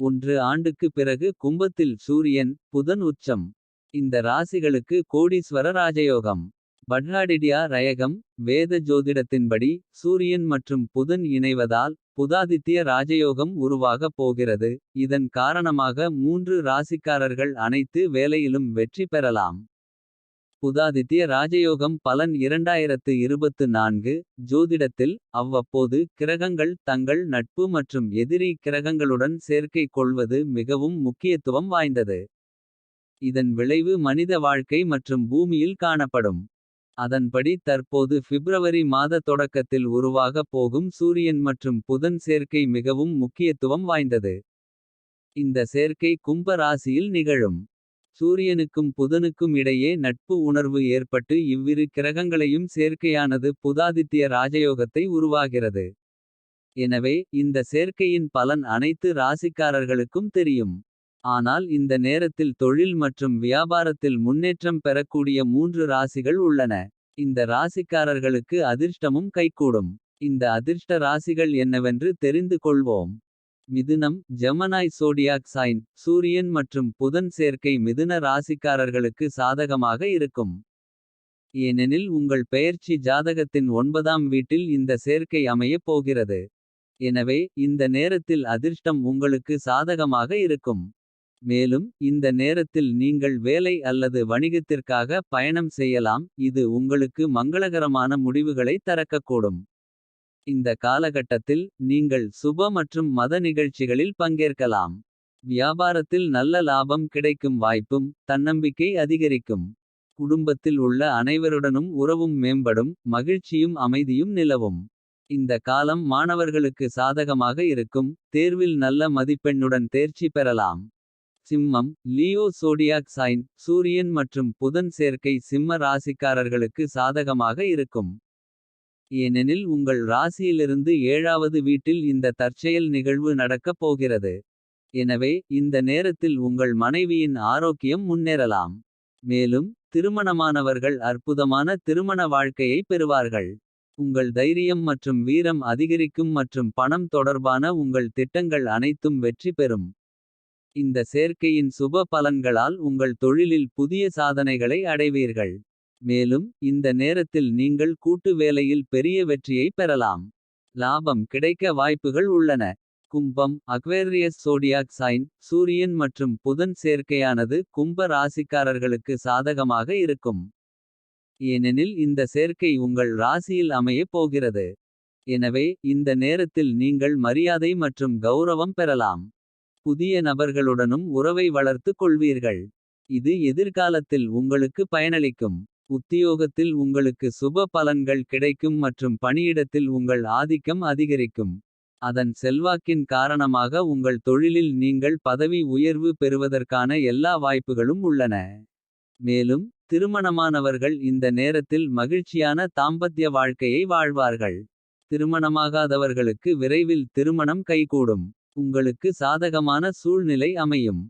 ஒன்று ஆண்டுக்கு பிறகு கும்பத்தில் சூரியன் புதன் உச்சம். இந்த ராசிகளுக்கு கோடீஸ்வர ராஜயோகம். பட்ராடிடியா ரயகம் வேத ஜோதிடத்தின்படி. சூரியன் மற்றும் புதன் இணைவதால் புதாதித்ய ராஜயோகம். உருவாகப் போகிறது இதன் காரணமாக மூன்று ராசிக்காரர்கள். அனைத்து வேலையிலும் வெற்றி பெறலாம். புதாதித்ய ராஜயோகம் பலன் 2024 ஜோதிடத்தில். அவ்வப்போது கிரகங்கள் தங்கள் நட்பு மற்றும் எதிரி. கிரகங்களுடன் சேர்க்கை கொள்வது மிகவும் முக்கியத்துவம் வாய்ந்தது. இதன் விளைவு மனித வாழ்க்கை மற்றும் பூமியில் காணப்படும். அதன்படி தற்போது பிப்ரவரி மாத தொடக்கத்தில் உருவாகப் போகும். சூரியன் மற்றும் புதன் சேர்க்கை மிகவும் முக்கியத்துவம் வாய்ந்தது. இந்த சேர்க்கை கும்ப ராசியில் நிகழும். சூரியனுக்கும் புதனுக்கும் இடையே நட்பு உணர்வு ஏற்பட்டு. இவ்விரு கிரகங்களையும் சேர்க்கையானது புதாதித்ய ராஜயோகத்தை உருவாகிறது. எனவே இந்த சேர்க்கையின் பலன் அனைத்து ராசிக்காரர்களுக்கும் தெரியும். ஆனால் இந்த நேரத்தில் தொழில் மற்றும் வியாபாரத்தில் முன்னேற்றம் பெறக்கூடிய மூன்று ராசிகள் உள்ளன. இந்த ராசிக்காரர்களுக்கு அதிர்ஷ்டமும் கைகூடும். இந்த அதிர்ஷ்ட ராசிகள் என்னவென்று தெரிந்து கொள்வோம். மிதுனம் ஜெமனாய் சோடியாக் சைன் சூரியன் மற்றும் புதன் சேர்க்கை மிதுன ராசிக்காரர்களுக்கு சாதகமாக இருக்கும். ஏனெனில் உங்கள் பெயர்ச்சி ஜாதகத்தின் ஒன்பதாம் வீட்டில் இந்த சேர்க்கை அமையப் போகிறது. எனவே இந்த நேரத்தில் அதிர்ஷ்டம் உங்களுக்கு சாதகமாக இருக்கும். மேலும் இந்த நேரத்தில் நீங்கள் வேலை அல்லது வணிகத்திற்காக பயணம் செய்யலாம். இது உங்களுக்கு மங்களகரமான முடிவுகளை தரக்கக்கூடும். இந்த காலகட்டத்தில் நீங்கள் சுப மற்றும் மத நிகழ்ச்சிகளில் பங்கேற்கலாம். வியாபாரத்தில் நல்ல லாபம் கிடைக்கும் வாய்ப்பும் தன்னம்பிக்கை அதிகரிக்கும். குடும்பத்தில் உள்ள அனைவருடனும் உறவும் மேம்படும். மகிழ்ச்சியும் அமைதியும் நிலவும். இந்த காலம் மாணவர்களுக்கு சாதகமாக இருக்கும். தேர்வில் நல்ல மதிப்பெண்ணுடன் தேர்ச்சி பெறலாம். சிம்மம் லியோ சோடியாக் சைன் சூரியன் மற்றும் புதன் சேர்க்கை சிம்ம ராசிக்காரர்களுக்கு சாதகமாக இருக்கும். ஏனெனில் உங்கள் ராசியிலிருந்து ஏழாவது வீட்டில் இந்த தற்செயல் நிகழ்வு நடக்கப் போகிறது. எனவே இந்த நேரத்தில் உங்கள் மனைவியின் ஆரோக்கியம் முன்னேறலாம். மேலும் திருமணமானவர்கள் அற்புதமான திருமண வாழ்க்கையை பெறுவார்கள். உங்கள் தைரியம் மற்றும் வீரம் அதிகரிக்கும் மற்றும் பணம் தொடர்பான உங்கள் திட்டங்கள் அனைத்தும் வெற்றி பெறும். இந்த சேர்க்கையின் சுப பலன்களால் உங்கள் தொழிலில் புதிய சாதனைகளை அடைவீர்கள். மேலும் இந்த நேரத்தில் நீங்கள் கூட்டு வேலையில் பெரிய வெற்றியை பெறலாம். லாபம் கிடைக்க வாய்ப்புகள் உள்ளன. கும்பம் அக்வேரியஸ் சோடியாக் சைன் சூரியன் மற்றும் புதன் சேர்க்கையானது கும்ப ராசிக்காரர்களுக்கு சாதகமாக இருக்கும். ஏனெனில் இந்த சேர்க்கை உங்கள் ராசியில் அமையப் போகிறது. எனவே இந்த நேரத்தில் நீங்கள் மரியாதை மற்றும் கௌரவம் பெறலாம். புதிய நபர்களுடனும் உறவை வளர்த்துக் கொள்வீர்கள். இது எதிர்காலத்தில் உங்களுக்கு பயனளிக்கும். உத்தியோகத்தில் உங்களுக்கு சுப பலன்கள் கிடைக்கும் மற்றும் பணியிடத்தில் உங்கள் ஆதிக்கம் அதிகரிக்கும். அதன் செல்வாக்கின் காரணமாக உங்கள் தொழிலில் நீங்கள் பதவி உயர்வு பெறுவதற்கான எல்லா வாய்ப்புகளும் உள்ளன. மேலும் திருமணமானவர்கள் இந்த நேரத்தில் மகிழ்ச்சியான தாம்பத்ய வாழ்க்கையை வாழ்வார்கள். திருமணமாகாதவர்களுக்கு விரைவில் திருமணம் கைகூடும். உங்களுக்கு சாதகமான சூழ்நிலை அமையும்.